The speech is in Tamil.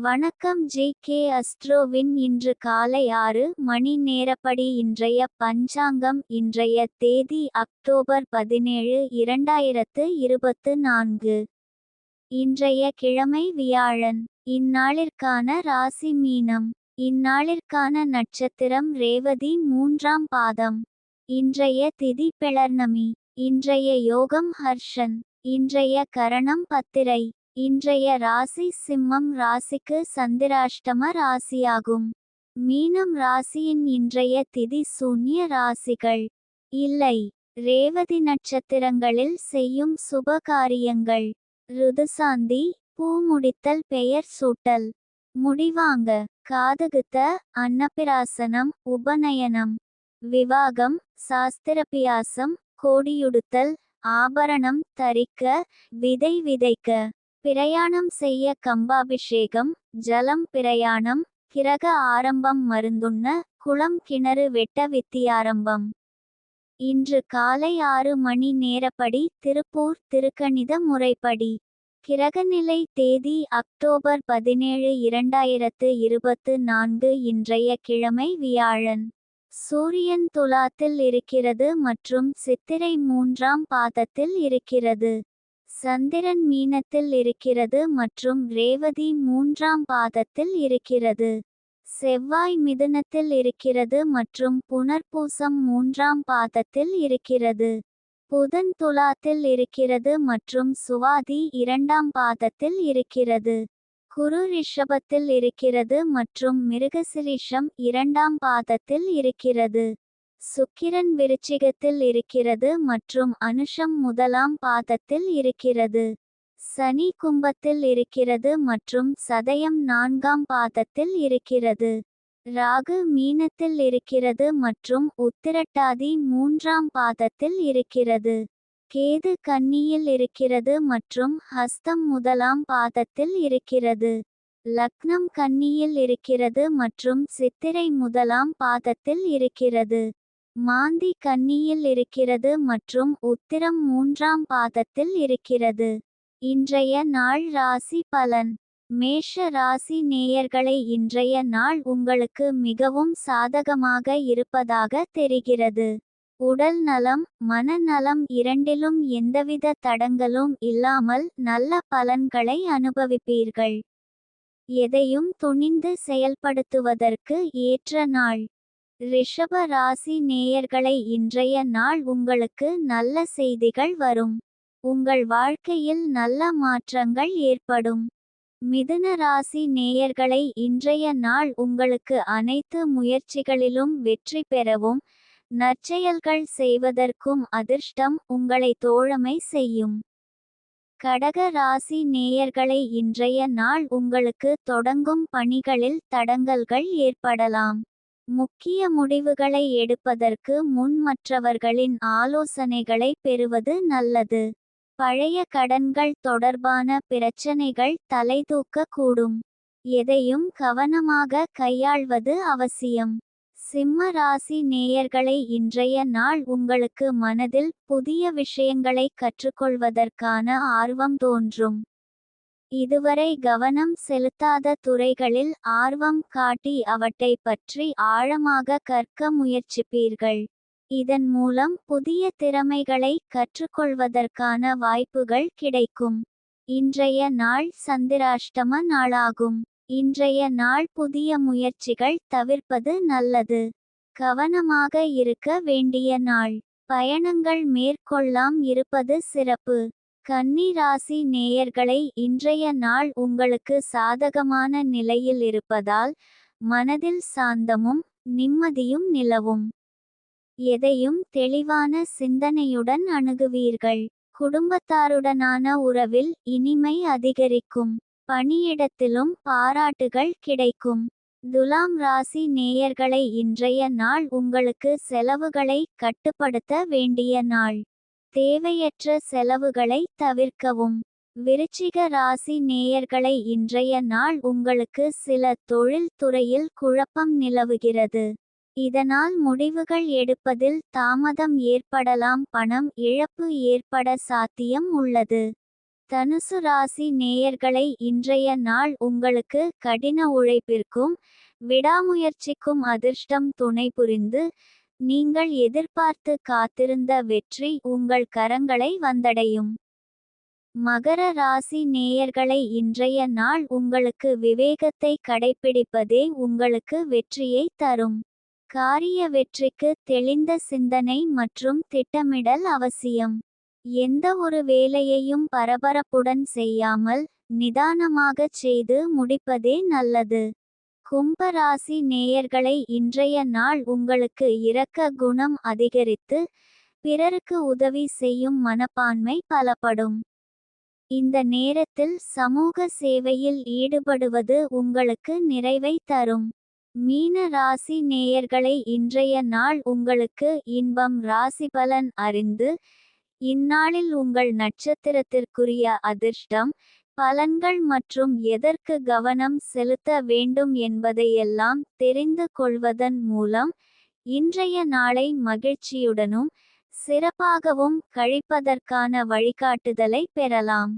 வணக்கம் ஜி கே அஸ்ட்ரோவின். இன்று காலை ஆறு மணி நேரப்படி இன்றைய பஞ்சாங்கம் இன்றைய தேதி அக்டோபர் பதினேழு இரண்டாயிரத்து இருபத்து நான்கு. இன்றைய கிழமை வியாழன். இந்நாளிற்கான ராசி மீனம். இந்நாளிற்கான நட்சத்திரம் ரேவதி மூன்றாம் பாதம். இன்றைய திதி பிளர்ணமி இன்றைய யோகம் ஹர்ஷன். இன்றைய கரணம் பத்திரை. இன்றைய ராசி சிம்மம் ராசிக்கு சந்திராஷ்டம ராசியாகும். மீனம் ராசியின் இன்றைய திதி சூன்ய ராசிகள். இல்லை ரேவதி நட்சத்திரங்களில் செய்யும் சுப காரியங்கள். ருதுசாந்தி பூ முடித்தல் பெயர் சூட்டல். முடிவாங்க. காதுகுத்த அன்னபிராசனம் உபநயனம். விவாகம் சாஸ்திரபியாசம் கோடியுடுத்தல் ஆபரணம் தரிக்க விதை விதைக்க. பிரயாணம் செய்ய கம்பாபிஷேகம் ஜலம் பிரயாணம் கிரக ஆரம்பம் மருந்துண்ண குளம் கிணறு வெட்ட வித்தியாரம்பம். இன்று காலை ஆறு மணி நேரப்படி திருப்பூர் திருக்கணித முறைப்படி. கிரகநிலை தேதி அக்டோபர் பதினேழு இரண்டாயிரத்து இருபத்து நான்கு இன்றைய கிழமை வியாழன். சூரியன் துலாத்தில் இருக்கிறது மற்றும் சித்திரை மூன்றாம் பாதத்தில் இருக்கிறது. சந்திரன் மீனத்தில் இருக்கிறது மற்றும் ரேவதி மூன்றாம் பாதத்தில் இருக்கிறது. செவ்வாய் மிதுனத்தில் இருக்கிறது மற்றும் புனர்பூசம் மூன்றாம் பாதத்தில் இருக்கிறது. புதன் துலாத்தில் இருக்கிறது மற்றும் சுவாதி இரண்டாம் பாதத்தில் இருக்கிறது. குரு ரிஷபத்தில் இருக்கிறது மற்றும் மிருகசிரிஷம் இரண்டாம் பாதத்தில் இருக்கிறது. சுக்கிரன் விருச்சிகத்தில் இருக்கிறது மற்றும் அனுஷம் முதலாம் பாதத்தில் இருக்கிறது. சனி கும்பத்தில் இருக்கிறது மற்றும் சதயம் நான்காம் பாதத்தில் இருக்கிறது. ராகு மீனத்தில் இருக்கிறது மற்றும் உத்திரட்டாதி மூன்றாம் பாதத்தில் இருக்கிறது. கேது கன்னியில் இருக்கிறது மற்றும் ஹஸ்தம் முதலாம் பாதத்தில் இருக்கிறது. லக்னம் கன்னியில் இருக்கிறது மற்றும் சித்திரை முதலாம் பாதத்தில் இருக்கிறது. மாந்தி கன்னியில் இருக்கிறது மற்றும் உத்திரம் மூன்றாம் பாதத்தில் இருக்கிறது. இன்றைய நாள் ராசி பலன். மேஷ ராசி நேயர்களை இன்றைய நாள் உங்களுக்கு மிகவும் சாதகமாக இருப்பதாக தெரிகிறது. உடல் நலம் மனநலம் இரண்டிலும் எந்தவித தடங்களும் இல்லாமல் நல்ல பலன்களை அனுபவிப்பீர்கள். எதையும் துணிந்து செயல்படுத்துவதற்கு ஏற்ற நாள். ரிஷப ராசி நேயர்களை இன்றைய நாள் உங்களுக்கு நல்ல செய்திகள் வரும். உங்கள் வாழ்க்கையில் நல்ல மாற்றங்கள் ஏற்படும். மிதுன ராசி நேயர்களை இன்றைய நாள் உங்களுக்கு அனைத்து முயற்சிகளிலும் வெற்றி பெறவும் நற்செயல்கள் செய்வதற்கும் அதிர்ஷ்டம் உங்களை தோழமை செய்யும். கடக ராசி நேயர்களை இன்றைய நாள் உங்களுக்கு தொடங்கும் பணிகளில் தடங்கல்கள் ஏற்படலாம். முக்கிய முடிவுகளை எடுப்பதற்கு முன் மற்றவர்களின் ஆலோசனைகளை பெறுவது நல்லது. பழைய கடன்கள் தொடர்பான பிரச்சனைகள் தலைதூக்கக்கூடும். எதையும் கவனமாக கையாள்வது அவசியம். சிம்ம ராசி நேயர்களை இன்றைய நாள் உங்களுக்கு மனதில் புதிய விஷயங்களை கற்றுக்கொள்வதற்கான ஆர்வம் தோன்றும். இதுவரை கவனம் செலுத்தாத துறைகளில் ஆர்வம் காட்டி அவற்றை பற்றி ஆழமாக கற்க முயற்சிப்பீர்கள். இதன் மூலம் புதிய திறமைகளை கற்றுக்கொள்வதற்கான வாய்ப்புகள் கிடைக்கும். இன்றைய நாள் சந்திராஷ்டம நாளாகும். இன்றைய நாள் புதிய முயற்சிகள் தவிர்ப்பது நல்லது. கவனமாக இருக்க வேண்டிய நாள். பயணங்கள் மேற்கொள்ளாம் இருப்பது சிறப்பு. கன்னி ராசி நேயர்களை இன்றைய நாள் உங்களுக்கு சாதகமான நிலையில் இருப்பதால் மனதில் சாந்தமும் நிம்மதியும் நிலவும். எதையும் தெளிவான சிந்தனையுடன் அணுகுவீர்கள். குடும்பத்தாருடனான உறவில் இனிமை அதிகரிக்கும். பணியிடத்திலும் பாராட்டுகள் கிடைக்கும். துலாம் ராசி நேயர்களை இன்றைய நாள் உங்களுக்கு செலவுகளை கட்டுப்படுத்த வேண்டிய நாள். தேவையற்ற செலவுகளை தவிர்க்கவும். விருச்சிக ராசி நேயர்களை இன்றைய நாள் உங்களுக்கு சில தொழில் துறையில் குழப்பம் நிலவுகிறது. இதனால் முடிவுகள் எடுப்பதில் தாமதம் ஏற்படலாம் பணம் இழப்பு ஏற்பட சாத்தியம் உள்ளது. தனுசு ராசி நேயர்களை இன்றைய நாள் உங்களுக்கு கடின உழைப்பிற்கும் விடாமுயற்சிக்கும் அதிர்ஷ்டம் துணை புரிந்து நீங்கள் எதிர்பார்த்து காத்திருந்த வெற்றி உங்கள் கரங்களை வந்தடையும். மகர ராசி நேயர்களை இன்றைய நாள் உங்களுக்கு விவேகத்தை கடைப்பிடிப்பதே உங்களுக்கு வெற்றியை தரும். காரிய வெற்றிக்கு தெளிந்த சிந்தனை மற்றும் திட்டமிடல் அவசியம். எந்த ஒரு வேலையையும் பரபரப்புடன் செய்யாமல் நிதானமாகச் செய்து முடிப்பதே நல்லது. கும்பராசி நேயர்களை இன்றைய நாள் உங்களுக்கு இரக்க குணம் அதிகரித்து பிறருக்கு உதவி செய்யும் மனப்பான்மை பலப்படும். இந்த நேரத்தில் சமூக சேவையில் ஈடுபடுவது உங்களுக்கு நிறைவை தரும். மீன ராசி நேயர்களை இன்றைய நாள் உங்களுக்கு இன்பம் ராசிபலன் அறிந்து இந்நாளில் உங்கள் நட்சத்திரத்திற்குரிய அதிர்ஷ்டம் பலன்கள் மற்றும் எதற்கு கவனம் செலுத்த வேண்டும் என்பதையெல்லாம் தெரிந்து கொள்வதன் மூலம் இன்றைய நாளை மகிழ்ச்சியுடனும் சிறப்பாகவும் கழிப்பதற்கான வழிகாட்டுதலை பெறலாம்.